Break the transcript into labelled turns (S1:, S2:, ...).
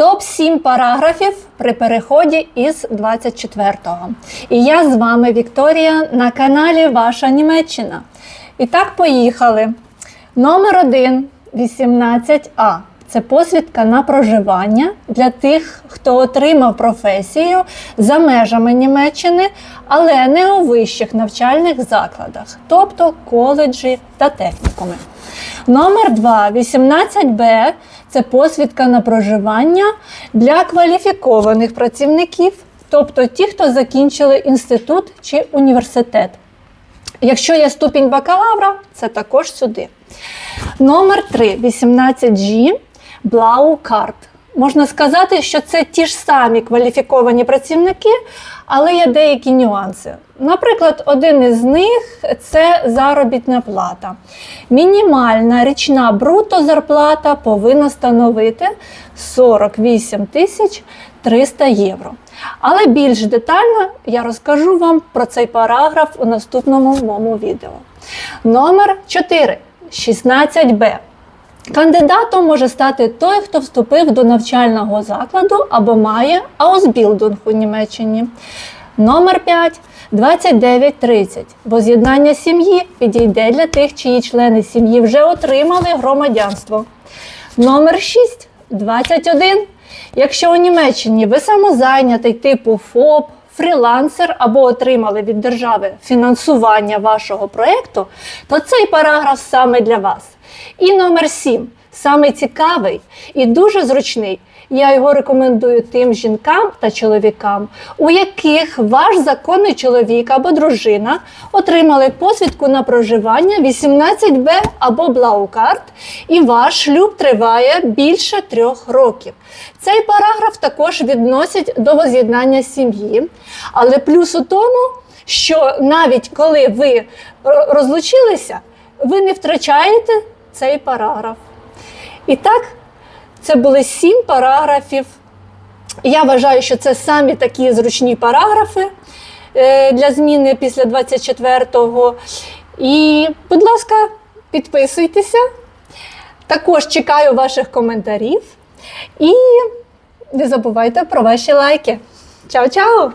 S1: Топ 7 параграфів при переході із 24-го. І я з вами Вікторія на каналі Ваша Німеччина. І так, поїхали. Номер 1 18А. Це посвідка на проживання для тих, хто отримав професію за межами Німеччини, але не у вищих навчальних закладах, тобто коледжі та технікуми. Номер 2 18Б це посвідка на проживання для кваліфікованих працівників, тобто ті, хто закінчили інститут чи університет. Якщо є ступінь бакалавра, це також сюди. Номер 3 18G Blau Card. Можна сказати, що це ті ж самі кваліфіковані працівники, але є деякі нюанси. Наприклад, один із них це заробітна плата. Мінімальна річна бруто зарплата повинна становити 48 тисяч 300 євро. Але більш детально я розкажу вам про цей параграф у наступному моєму відео. Номер 4 16Б. Кандидатом може стати той, хто вступив до навчального закладу або має Ausbildung у Німеччині. Номер 5 2930. Воз'єднання сім'ї підійде для тих, чиї члени сім'ї вже отримали громадянство. Номер 6 21. Якщо у Німеччині ви самозайнятий типу ФОП, фрілансер або отримали від держави фінансування вашого проєкту, то цей параграф саме для вас. І номер 7. Саме цікавий і дуже зручний. Я його рекомендую тим жінкам та чоловікам, у яких ваш законний чоловік або дружина отримали посвідку на проживання 18Б або Блаукарт, і ваш шлюб триває більше трьох років. Цей параграф також відносять до воз'єднання сім'ї, але плюс у тому, що навіть коли ви розлучилися, ви не втрачаєте цей параграф. І так, це були сім параграфів. Я вважаю, що це самі такі зручні параграфи е, для зміни після 24-го. І, будь ласка, підписуйтеся. Також чекаю ваших коментарів. І не забувайте про ваші лайки. Чао-чао!